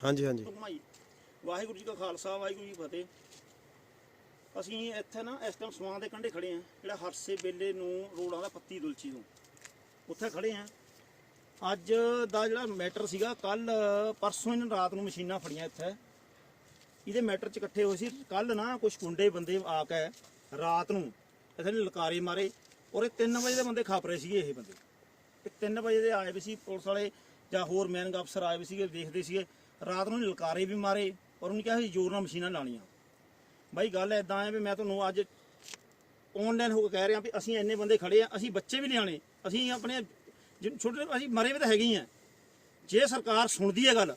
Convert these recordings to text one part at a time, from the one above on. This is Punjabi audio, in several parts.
ਹਾਂਜੀ ਹਾਂਜੀ। ਘੁਮਾਈ ਵਾਹਿਗੁਰੂ ਜੀ ਕਾ ਖਾਲਸਾ, ਵਾਹਿਗੁਰੂ ਜੀ ਫਤਿਹ। ਅਸੀਂ ਇੱਥੇ ਨਾ ਇਸ ਟਾਈਮ ਸਵਾਂ ਦੇ ਕੰਢੇ ਖੜੇ ਆ, ਜਿਹੜਾ ਹਰਸੇ ਬੇਲੇ ਨੂੰ ਰੋਡਾਂ ਦਾ ਪੱਤੀ ਦੁਲਚੀ ਤੋਂ ਉੱਥੇ ਖੜੇ ਆ। ਅੱਜ ਦਾ ਜਿਹੜਾ ਮੈਟਰ ਸੀਗਾ ਕੱਲ ਪਰਸੋਂ ਇਹਨਾਂ ਰਾਤ ਨੂੰ ਮਸ਼ੀਨਾਂ ਫੜੀਆਂ ਇੱਥੇ। ਇਹਦੇ ਮੈਟਰ 'ਚ ਇਕੱਠੇ ਹੋਏ ਸੀ। ਕੱਲ ਨਾ ਕੁਝ ਗੁੰਡੇ ਬੰਦੇ ਆ ਕੇ ਰਾਤ ਨੂੰ ਇੱਥੇ ਨੇ ਲਕਾਰੇ ਮਾਰੇ ਔਰ ਇਹ 3 ਵਜੇ ਦੇ ਬੰਦੇ ਖਾਪ ਰਹੇ ਸੀਗੇ ਇਹ ਬੰਦੇ। ਇਹ 3 ਵਜੇ ਦੇ ਆਏ ਵੀ ਸੀ ਪੁਲਿਸ ਵਾਲੇ ਜਾਂ ਹੋਰ ਮੈਨਗ ਅਫਸਰ ਆਏ ਵੀ ਸੀਗੇ, ਦੇਖਦੇ ਸੀਗੇ। ਰਾਤ ਨੂੰ ਲਲਕਾਰੇ ਵੀ ਮਾਰੇ ਔਰ ਉਹਨੇ ਕਿਹਾ ਸੀ ਜ਼ੋਰ ਨਾਲ ਮਸ਼ੀਨਾਂ ਲਾਣੀਆਂ ਬਾਈ ਗੱਲ ਐਦਾਂ ਹੈ ਵੀ ਮੈਂ ਤੁਹਾਨੂੰ ਅੱਜ ਆਨਲਾਈਨ ਹੋ ਕੇ ਕਹਿ ਰਿਹਾ ਵੀ ਅਸੀਂ ਇੰਨੇ ਬੰਦੇ ਖੜੇ ਆ, ਅਸੀਂ ਬੱਚੇ ਵੀ ਲਿਆਣੇ ਅਸੀਂ ਆਪਣੇ ਜਿ- ਛੋਟੇ ਅਸੀਂ ਮਰੇ ਵੀ ਤਾਂ ਹੈਗੇ ਹੀ ਆ। ਜੇ ਸਰਕਾਰ ਸੁਣਦੀ ਹੈ ਗੱਲ,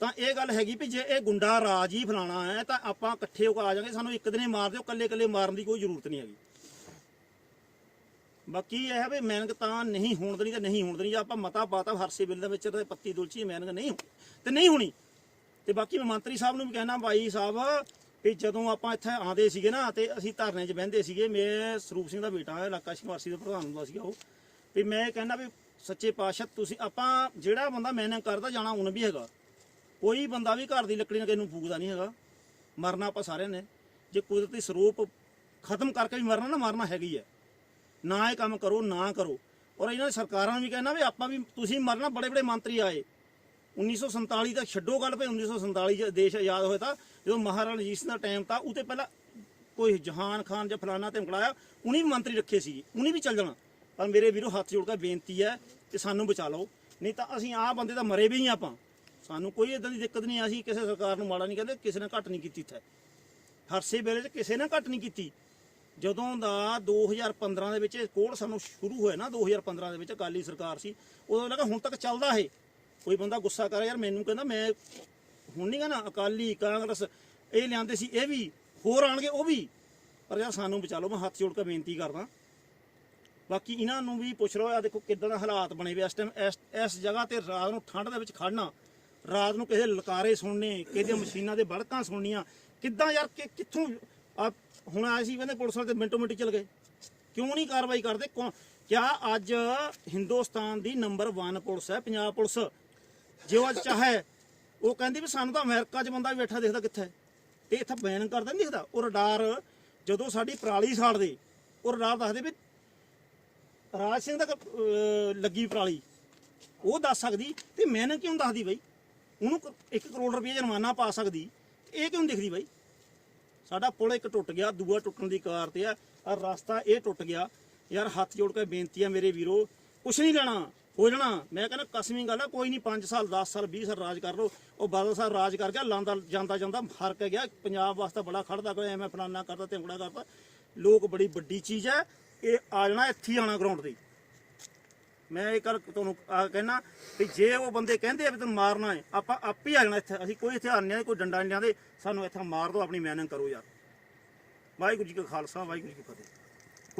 ਤਾਂ ਇਹ ਗੱਲ ਹੈਗੀ ਵੀ ਜੇ ਇਹ ਗੁੰਡਾ ਰਾਜ ਹੀ ਫਲਾਣਾ ਹੈ, ਤਾਂ ਆਪਾਂ ਇਕੱਠੇ ਹੋ ਕੇ ਆ ਜਾਾਂਗੇ ਸਾਨੂੰ ਇੱਕ ਦਿਨੇ ਮਾਰ ਦਿਓ ਕੱਲੇ ਕੱਲੇ ਮਾਰਨ ਦੀ ਕੋਈ ਜ਼ਰੂਰਤ ਨਹੀਂ ਹੈਗੀ। ਬਾਕੀ ਇਹ ਹੈ ਵੀ ਮੈਨਕ ਤਾਂ ਨਹੀਂ ਹੋਣ ਦੇਣੀ ਤੇ ਨਹੀਂ ਹੋਣ ਦੇਣੀ ਜੇ ਆਪਾਂ ਮਤਾ ਪਾਤਾ ਹਰਸੇ ਬਿੱਲ ਦੇ ਵਿੱਚ ਤੇ ਪੱਤੀ ਦੁਲਚੀ ਮੈਨਕ ਨਹੀਂ ਹੋ- ਤੇ ਨਹੀਂ ਹੋਣੀ। ਤੇ ਬਾਕੀ ਮੈਂ ਮੰਤਰੀ ਸਾਹਿਬ ਨੂੰ ਵੀ ਕਹਿਣਾ ਭਾਈ ਸਾਹਿਬ, ਵੀ ਜਦੋਂ ਆਪਾਂ ਇੱਥੇ ਆਉਂਦੇ ਸੀਗੇ ਨਾ ਤੇ ਅਸੀਂ ਧਰਨੇ 'ਚ ਬਹਿੰਦੇ ਸੀਗੇ, ਮੈਂ ਸਰੂਪ ਸਿੰਘ ਦਾ ਬੇਟਾ ਹੈ, ਇਲਾਕਾ ਸ਼ਿਵਾਰਸੀ ਦਾ ਪ੍ਰਧਾਨ ਹੁੰਦਾ ਸੀਗਾ ਉਹ, ਵੀ ਮੈਂ ਕਹਿੰਦਾ ਵੀ ਸੱਚੇ ਪਾਤਸ਼ਾਹ, ਤੁਸੀਂ ਆਪਾਂ ਜਿਹੜਾ ਬੰਦਾ ਮਿਹਨਤ ਕਰਦਾ ਜਾਣਾ ਹੁਣ ਵੀ ਹੈਗਾ। ਕੋਈ ਬੰਦਾ ਵੀ ਘਰ ਦੀ ਲੱਕੜੀ ਨਾਲ ਕਿਸੇ ਨੂੰ ਫੂਕਦਾ ਨਹੀਂ ਹੈਗਾ। ਮਰਨਾ ਆਪਾਂ ਸਾਰਿਆਂ ਨੇ। ਜੇ ਕੁਦਰਤੀ ਸਰੂਪ ਖਤਮ ਕਰਕੇ ਵੀ ਮਰਨਾ ਨਾ, ਮਰਨਾ ਹੈਗੀ ਹੈ। ਨਾ ਇਹ ਕੰਮ ਕਰੋ, ਨਾ ਕਰੋ। ਔਰ ਇਹਨਾਂ ਨੇ ਸਰਕਾਰਾਂ ਨੂੰ ਵੀ ਕਹਿਣਾ ਵੀ ਆਪਾਂ ਵੀ ਤੁਸੀਂ ਮਰਨਾ, ਬੜੇ ਬੜੇ ਮੰਤਰੀ ਆਏ। 1947 ਤੱਕ ਛੱਡੋ ਗੱਲ ਭਈ 1947 ਚ ਦੇਸ਼ ਆਜ਼ਾਦ ਹੋਇਆ ਤਾਂ, ਜਦੋਂ ਮਹਾਰਾਣਾ ਰਣਜੀਤ ਸਿੰਘ ਦਾ ਟਾਈਮ ਤਾਂ ਉਹ ਤੇ ਪਹਿਲਾਂ ਕੋਈ ਜਹਾਨ ਖਾਨ ਜਾਂ ਫਲਾਨਾ ਤੇ ਮੁਕਲਾਇਆ ਉਹਨੇ ਵੀ ਮੰਤਰੀ ਰੱਖੇ ਸੀ, ਉਹਨੇ ਵੀ ਚੱਲ ਜਾਣਾ। ਪਰ ਮੇਰੇ ਵੀਰੋ, ਹੱਥ ਜੋੜ ਕੇ ਬੇਨਤੀ ਹੈ ਕਿ ਸਾਨੂੰ ਬਚਾ ਲਓ। ਨਹੀਂ ਤਾਂ ਅਸੀਂ ਆਹ ਬੰਦੇ ਤਾਂ ਮਰੇ ਵੀ ਹੀ ਆਪਾਂ। ਸਾਨੂੰ ਕੋਈ ਇਦਾਂ ਦੀ ਦਿੱਕਤ ਨਹੀਂ ਅਸੀਂ ਕਿਸੇ ਸਰਕਾਰ ਨੂੰ ਮਾੜਾ ਨਹੀਂ ਕਹਿੰਦੇ, ਕਿਸੇ ਨੇ ਘੱਟ ਨਹੀਂ ਕੀਤੀ ਇੱਥੇ। ਹਰਸੇ ਵੇਲੇ 'ਚ ਕਿਸੇ ਨੇ ਘੱਟ ਨਹੀਂ ਕੀਤੀ। ਜਦੋਂ ਦਾ 2015 ਦੇ ਵਿੱਚ ਇਹ ਸਾਨੂੰ ਸ਼ੁਰੂ ਹੋਇਆ ਨਾ 2015 ਦੇ ਵਿੱਚ ਅਕਾਲੀ ਸਰਕਾਰ ਸੀ, ਉਦੋਂ ਲੱਗਾ ਹੁਣ ਤੱਕ ਚੱਲਦਾ ਇਹ। ਕੋਈ ਬੰਦਾ ਗੁੱਸਾ ਕਰ, ਯਾਰ ਮੈਨੂੰ ਕਹਿੰਦਾ ਮੈਂ ਹੁਣ ਨਹੀਂ ਕਹਿੰਦਾ ਅਕਾਲੀ, ਕਾਂਗਰਸ, ਇਹ ਲਿਆਂਦੇ ਸੀ, ਇਹ ਵੀ, ਹੋਰ ਆਣਗੇ, ਉਹ ਵੀ। ਪਰ ਯਾਰ ਸਾਨੂੰ ਬਚਾ ਲਓ, ਮੈਂ ਹੱਥ ਜੋੜ ਕੇ ਬੇਨਤੀ ਕਰਦਾ। ਬਾਕੀ ਇਹਨਾਂ ਨੂੰ ਵੀ ਪੁੱਛ ਲਓ ਆ ਦੇਖੋ ਕਿੱਦਾਂ ਦਾ ਹਾਲਾਤ ਬਣੇ ਵੇ, ਇਸ ਟਾਈਮ ਇਸ ਇਸ ਜਗ੍ਹਾ ਤੇ ਰਾਤ ਨੂੰ ਠੰਡ ਦੇ ਵਿੱਚ ਖੜਨਾ, ਰਾਤ ਨੂੰ ਕਿਸੇ ਲਕਾਰੇ ਸੁਣਨੇ, ਕਿਸੇ ਮਸ਼ੀਨਾਂ ਦੇ ਬੜਕਾਂ ਸੁਣਨੀਆਂ, ਕਿੱਦਾਂ ਯਾਰ ਕਿ ਕਿੱਥੋਂ ਆ ਹੁਣ ਆਏ ਸੀ ਕਹਿੰਦੇ ਪੁਲਿਸ ਵਾਲੇ ਤੇ ਮਿੰਟੋ ਮਿੰਟ ਚਲ ਗਏ। ਕਿਉਂ ਨਹੀਂ ਕਾਰਵਾਈ ਕਰਦੇ? ਕੌਣ? ਕਿਆ ਅੱਜ ਹਿੰਦੁਸਤਾਨ ਦੀ ਨੰਬਰ 1 ਪੁਲਿਸ ਹੈ ਪੰਜਾਬ ਪੁਲਿਸ। ਜੇ ਉਹ ਅੱਜ ਚਾਹੇ ਉਹ ਕਹਿੰਦੀ ਵੀ ਸਾਨੂੰ ਤਾਂ ਅਮਰੀਕਾ 'ਚ ਬੰਦਾ ਵੀ ਬੈਠਾ ਦਿਖਦਾ ਕਿੱਥੇ ਤੇ ਇੱਥੇ ਬੈਨ ਕਰਦਾ ਨਹੀਂ ਦਿਖਦਾ। ਉਹ ਰਡਾਰ ਜਦੋਂ ਸਾਡੀ ਪਰਾਲੀ ਸਾੜਦੇ ਉਹ ਰਡਾਰ ਦੱਸਦੇ ਵੀ ਰਾਜ ਸਿੰਘ ਦਾ ਅਹ, ਲੱਗੀ ਪਰਾਲੀ। ਉਹ ਦੱਸ ਸਕਦੀ ਤੇ ਮੈਨੇ ਕਿਉਂ ਦੱਸਦੀ ਬਈ? ਉਹਨੂੰ 1 ਕਰੋੜ ਰੁਪਏ ਜੁਰਮਾਨਾ ਪਾ ਸਕਦੀ। ਇਹ ਕਿਉਂ ਦਿਖਦੀ ਬਈ? ਸਾਡਾ ਪੁਲ ਇੱਕ ਟੁੱਟ ਗਿਆ, ਦੂਆ ਟੁੱਟਣ ਦੀ ਕਾਰ ਤੇ ਆ। ਆ ਰਸਤਾ ਇਹ ਟੁੱਟ ਗਿਆ। ਯਾਰ ਹੱਥ ਜੋੜ ਕੇ ਬੇਨਤੀ ਆ ਮੇਰੇ ਵੀਰੋ, ਕੁਛ ਨਹੀਂ ਲੈਣਾ, ਹੋ ਜਾਣਾ। ਮੈਂ ਕਹਿੰਦਾ ਕਸਮੀ ਗੱਲ ਆ, ਕੋਈ ਨਹੀਂ 5 ਸਾਲ 10 ਸਾਲ 20 ਸਾਲ ਰਾਜ ਕਰ ਲੋ ਉਹ ਬਾਦਲ ਸਾਹਿਬ ਰਾਜ ਕਰ ਗਿਆ, ਲਾਂਦਾ ਜਾਂਦਾ ਜਾਂਦਾ ਹਰ ਕੇ ਗਿਆ। ਪੰਜਾਬ ਵਾਸਤੇ ਬੜਾ ਖੜਦਾ ਕੋਈ ਐਵੇਂ ਫਲਾਨਾ ਕਰਦਾ, ਤਿੰਗੜਾ ਕਰਦਾ। ਲੋਕ ਬੜੀ ਵੱਡੀ ਚੀਜ਼ ਹੈ ਇਹ ਆ ਜਾਣਾ ਇੱਥੇ ਹੀ ਆਣਾ ਗਰਾਊਂਡ ਤੇ। ਮੈਂ ਇਹ ਕਰ ਤੁਹਾਨੂੰ ਆ ਕਹਿਣਾ ਵੀ ਜੇ ਉਹ ਬੰਦੇ ਕਹਿੰਦੇ ਆ ਵੀ ਤੈਨੂੰ ਮਾਰਨਾ ਹੈ, ਆਪਾਂ ਆਪ ਹੀ ਆ ਜਾਣਾ ਇੱਥੇ। ਅਸੀਂ ਕੋਈ ਹਥਿਆਰ ਨਹੀਂ ਆ ਕੋਈ ਡੰਡਾ ਨਹੀਂ ਲਿਆਂਦੇ। ਸਾਨੂੰ ਇੱਥੇ ਮਾਰ ਦਿਓ, ਆਪਣੀ ਮਿਹਨਤ ਕਰੋ ਯਾਰ। ਵਾਹਿਗੁਰੂ ਜੀ ਕਾ ਖਾਲਸਾ, ਵਾਹਿਗੁਰੂ ਜੀ ਕੀ ਫਤਿਹ।